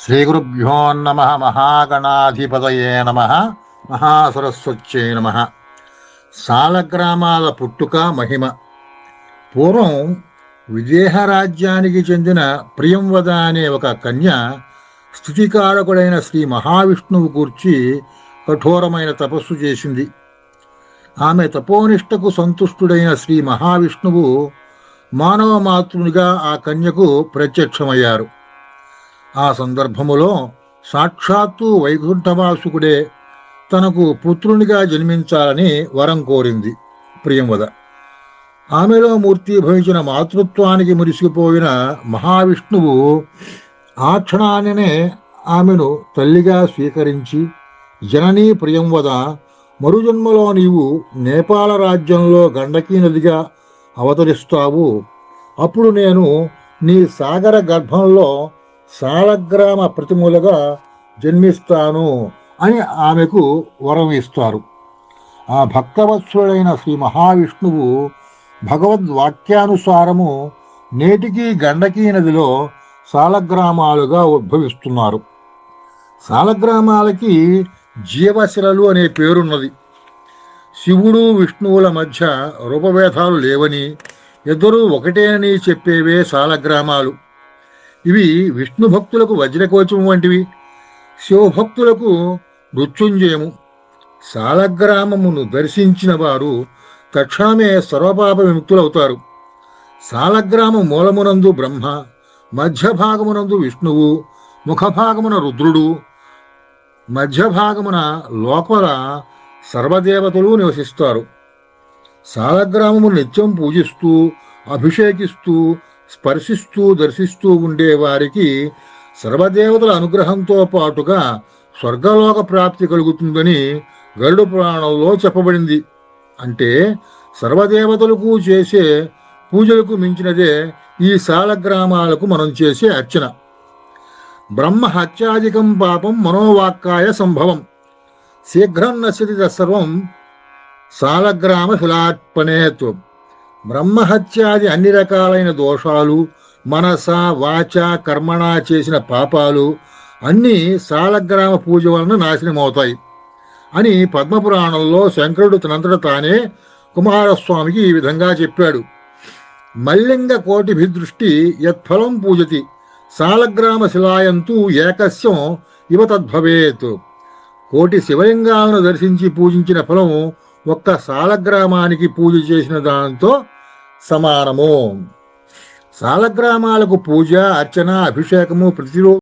శ్రీగురుభ్యో నమ మహాగణాధిపతయే నమ మహాసరస్వచ్చే నమ సాలగ్రామాల పుట్టుక మహిమ. పూర్వం విదేహ రాజ్యానికి చెందిన ప్రియంవద అనే ఒక కన్య స్థుతికారకుడైన శ్రీ మహావిష్ణువు కూర్చి కఠోరమైన తపస్సు చేసింది. ఆమె తపోనిష్టకు సంతుష్టుడైన శ్రీ మహావిష్ణువు మానవ మాతృనిగా ఆ కన్యకు ప్రత్యక్షమయ్యారు. ఆ సందర్భములో సాక్షాత్తు వైకుంఠవాసుకుడే తనకు పుత్రునిగా జన్మించాలని వరం కోరింది ప్రియంవద. ఆమెలో మూర్తీభవించిన మాతృత్వానికి మురిసిపోయిన మహావిష్ణువు ఆ క్షణాన్నే ఆమెను తల్లిగా స్వీకరించి జననీ ప్రియంవద మరుజన్మలో నీవు నేపాల రాజ్యంలో గండకీ నదిగా అవతరిస్తావు. అప్పుడు నేను నీ సాగర గర్భంలో సాలగ్రామ ప్రతిమూలగా జన్మిస్తాను అని ఆమెకు వరం ఇస్తారు. ఆ భక్తవత్సుడైన శ్రీ మహావిష్ణువు భగవద్వాక్యానుసారము నేటికి గండకీ నదిలో సాలగ్రామాలుగా ఉద్భవిస్తున్నారు. సాలగ్రామాలకి జీవశిలలు అనే పేరున్నది. శివుడు విష్ణువుల మధ్య రూపభేదాలు లేవని ఇద్దరూ ఒకటేనని చెప్పేవే సాలగ్రామాలు ఇవి విష్ణు భక్తులకు వజ్రకోచము వంటివి. శివభక్తులకు మృత్యుంజయము. సాలగ్రామమును దర్శించిన వారు తక్షణమే సర్వపాప విముక్తులవుతారు. సాలగ్రామ మూలమునందు బ్రహ్మ మధ్యభాగమునందు విష్ణువు ముఖభాగమున రుద్రుడు మధ్య భాగమున లోపల సర్వదేవతలు నివసిస్తారు. సాలగ్రామము నిత్యం పూజిస్తూ అభిషేకిస్తూ స్పర్శిస్తూ దర్శిస్తూ ఉండే వారికి సర్వదేవతల అనుగ్రహంతో పాటుగా స్వర్గలోక ప్రాప్తి కలుగుతుందని గరుడ పురాణంలో చెప్పబడింది. అంటే సర్వదేవతలకు చేసే పూజలకు మించినదే ఈ సాలగ్రామాలకు మనం చేసే అర్చన. బ్రహ్మ హత్యాధికం పాపం మనోవాక్కాయ సంభవం. శీఘ్రం నశ్యతి సర్వం సాలగ్రామ శిలార్పణేత్ బ్రహ్మహత్యాది అన్ని రకాలైన దోషాలు మనస వాచ కర్మణ చేసిన పాపాలు అన్నీ సాలగ్రామ పూజ వలన నాశనమవుతాయి అని పద్మపురాణంలో శంకరుడు తనంతట తానే కుమారస్వామికి ఈ విధంగా చెప్పాడు. మల్లింగ కోటిభిదృష్టి యత్ఫలం పూజతి సాలగ్రామ శిలాయంతు ఏకస్యం ఇవ తద్భవేత్. కోటి శివలింగాలను దర్శించి పూజించిన ఫలం ఒక్క సాలగ్రామానికి పూజ చేసిన దాంతో సమానము. సాలగ్రామాలకు పూజ అర్చన అభిషేకము ప్రతిరోజు